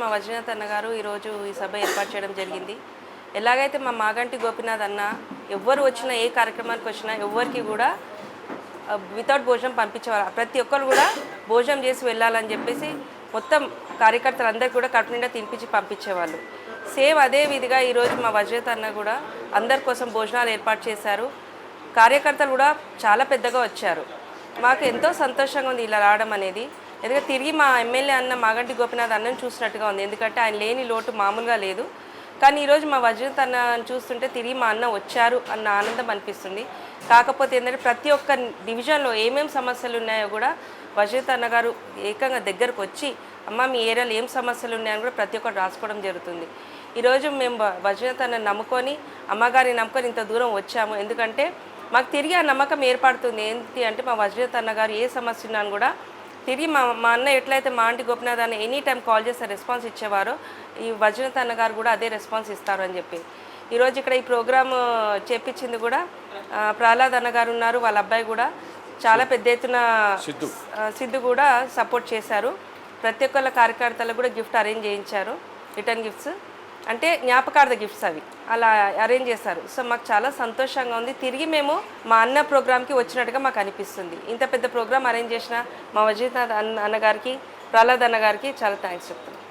మా వజ్రనాథ్ అన్న గారు ఈరోజు ఈ సభ ఏర్పాటు చేయడం జరిగింది. ఎలాగైతే మా మాగంటి గోపినాథ్ అన్న ఎవ్వరు వచ్చినా ఏ కార్యక్రమానికి వచ్చినా ఎవ్వరికి కూడా వితౌట్ భోజనం పంపించేవారు. ప్రతి ఒక్కరు కూడా భోజనం చేసి వెళ్ళాలని చెప్పేసి మొత్తం కార్యకర్తలు అందరికీ కూడా కడుపు నిండా తినిపించి పంపించేవాళ్ళు. సేమ్ అదే విధిగా ఈరోజు మా వజ్రనాథ్ అన్న కూడా అందరి కోసం భోజనాలు ఏర్పాటు చేశారు. కార్యకర్తలు కూడా చాలా పెద్దగా వచ్చారు. మాకు ఎంతో సంతోషంగా ఉంది ఇలా రావడం అనేది. ఎందుకంటే తిరిగి మా ఎమ్మెల్యే అన్న మాగంటి గోపినాథ్ అన్నను చూసినట్టుగా ఉంది. ఎందుకంటే ఆయన లేని లోటు మామూలుగా లేదు. కానీ ఈరోజు మా వజ్రత్ అన్న చూస్తుంటే తిరిగి మా అన్న వచ్చారు అన్న ఆనందం అనిపిస్తుంది. కాకపోతే ఏంటంటే ప్రతి ఒక్క డివిజన్లో ఏమేమి సమస్యలు ఉన్నాయో కూడా వజ్రత్ అన్న గారు ఏకంగా దగ్గరకు వచ్చి అమ్మ మీ ఏరియాలో ఏం సమస్యలు ఉన్నాయని కూడా ప్రతి ఒక్కరు రాసుకోవడం జరుగుతుంది. ఈరోజు మేము వ- వజ్రత్ అన్న నమ్ముకొని అమ్మగారిని నమ్ముకొని ఇంత దూరం వచ్చాము. ఎందుకంటే మాకు తిరిగి ఆ నమ్మకం ఏర్పడుతుంది. ఏంటి అంటే మా వజ్రత్ అన్న గారు ఏ సమస్య ఉన్నాను కూడా తిరిగి మా మా అన్న ఎట్లయితే మా ఆంటీ గోపినాథ్ అన్న ఎనీ టైం కాల్ చేస్తే రెస్పాన్స్ ఇచ్చేవారో. ఈ వజ్రత్ అన్న గారు కూడా అదే రెస్పాన్స్ ఇస్తారు అని చెప్పి. ఈరోజు ఇక్కడ ఈ ప్రోగ్రామ్ చేపించింది కూడా ప్రహ్లాద్ అన్న గారు ఉన్నారు వాళ్ళ అబ్బాయి కూడా. చాలా పెద్ద ఎత్తున సిద్ధు కూడా సపోర్ట్ చేశారు. ప్రతి ఒక్కళ్ళ కార్యకర్తలకు కూడా గిఫ్ట్ అరేంజ్ చేయించారు. Return gifts. అంటే జ్ఞాపకార్థ గిఫ్ట్స్ అవి. అలా అరేంజ్ చేశారు సో మాకు చాలా సంతోషంగా ఉంది. తిరిగి మేము మా అన్న ప్రోగ్రామ్కి వచ్చినట్టుగా మాకు అనిపిస్తుంది. ఇంత పెద్ద ప్రోగ్రామ్ అరేంజ్ చేసిన మా వజీనాథ్ అన్న అన్నగారికి ప్రహ్లాద్ అన్న గారికి చాలా థ్యాంక్స్ చెప్తున్నాను